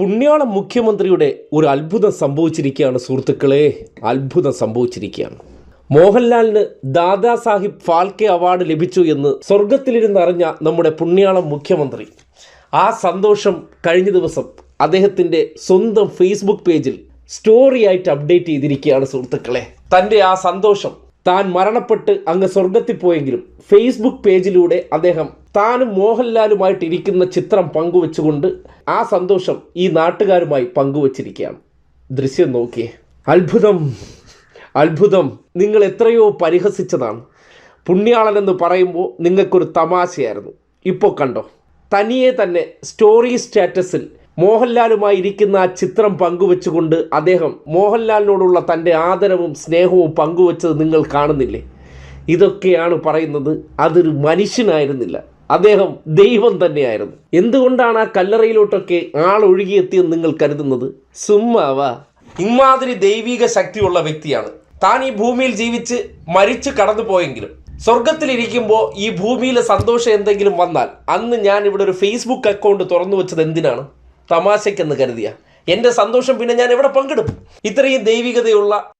പുണ്യാള മുഖ്യമന്ത്രിയുടെ ഒരു അത്ഭുതം സംഭവിച്ചിരിക്കുകയാണ് സുഹൃത്തുക്കളെ. അത്ഭുതം സംഭവിച്ചിരിക്കുകയാണ്. മോഹൻലാലിന് ദാദാ സാഹിബ് ഫാൽക്കെ അവാർഡ് ലഭിച്ചു എന്ന് സ്വർഗത്തിലിരുന്നറിഞ്ഞ നമ്മുടെ പുണ്യാളം മുഖ്യമന്ത്രി. ആ സന്തോഷം കഴിഞ്ഞ ദിവസം അദ്ദേഹത്തിന്റെ സ്വന്തം ഫേസ്ബുക്ക് പേജിൽ സ്റ്റോറി ആയിട്ട് അപ്ഡേറ്റ് ചെയ്തിരിക്കുകയാണ് സുഹൃത്തുക്കളെ. തന്റെ ആ സന്തോഷം താൻ മരണപ്പെട്ട് അങ്ങ് സ്വർഗത്തിൽ പോയെങ്കിലും ഫേസ്ബുക്ക് പേജിലൂടെ അദ്ദേഹം താനും മോഹൻലാലുമായിട്ട് ഇരിക്കുന്ന ചിത്രം പങ്കുവെച്ചുകൊണ്ട് ആ സന്തോഷം ഈ നാട്ടുകാരുമായി പങ്കുവച്ചിരിക്കുകയാണ്. ദൃശ്യം നോക്കിയേ. അത്ഭുതം. അത്ഭുതം. നിങ്ങൾ എത്രയോ പരിഹസിച്ചതാണ്. പുണ്യാളൻ എന്ന് പറയുമ്പോൾ നിങ്ങൾക്കൊരു തമാശയായിരുന്നു. ഇപ്പോൾ കണ്ടോ? തനിയെ തന്നെ സ്റ്റോറി സ്റ്റാറ്റസിൽ മോഹൻലാലുമായി ഇരിക്കുന്ന ആ ചിത്രം പങ്കുവെച്ചുകൊണ്ട് അദ്ദേഹം മോഹൻലാലിനോടുള്ള തന്റെ ആദരവും സ്നേഹവും പങ്കുവെച്ചത് നിങ്ങൾ കാണുന്നില്ലേ? ഇതൊക്കെയാണ് പറയുന്നത്. അതൊരു മനുഷ്യനായിരുന്നില്ല. അദ്ദേഹം ദൈവം തന്നെയായിരുന്നു. എന്തുകൊണ്ടാണ് ആ കല്ലറയിലോട്ടൊക്കെ ആളൊഴുകിയെത്തിയെന്ന് നിങ്ങൾ കരുതുന്നത്? സുമ്മാവാ. ഇമാതിരി ദൈവിക ശക്തിയുള്ള വ്യക്തിയാണ്. താൻ ഈ ഭൂമിയിൽ ജീവിച്ച് മരിച്ചു കടന്നു പോയെങ്കിലും സ്വർഗത്തിലിരിക്കുമ്പോൾ ഈ ഭൂമിയിലെ സന്തോഷം എന്തെങ്കിലും വന്നാൽ അന്ന് ഞാൻ ഇവിടെ ഒരു ഫേസ്ബുക്ക് അക്കൗണ്ട് തുറന്നു വെച്ചത് എന്തിനാണ്? തമാശയ്ക്കെന്ന് കരുതിയ. എന്റെ സന്തോഷം പിന്നെ ഞാൻ എവിടെ പങ്കിടും? ഇത്രയും ദൈവികതയുള്ള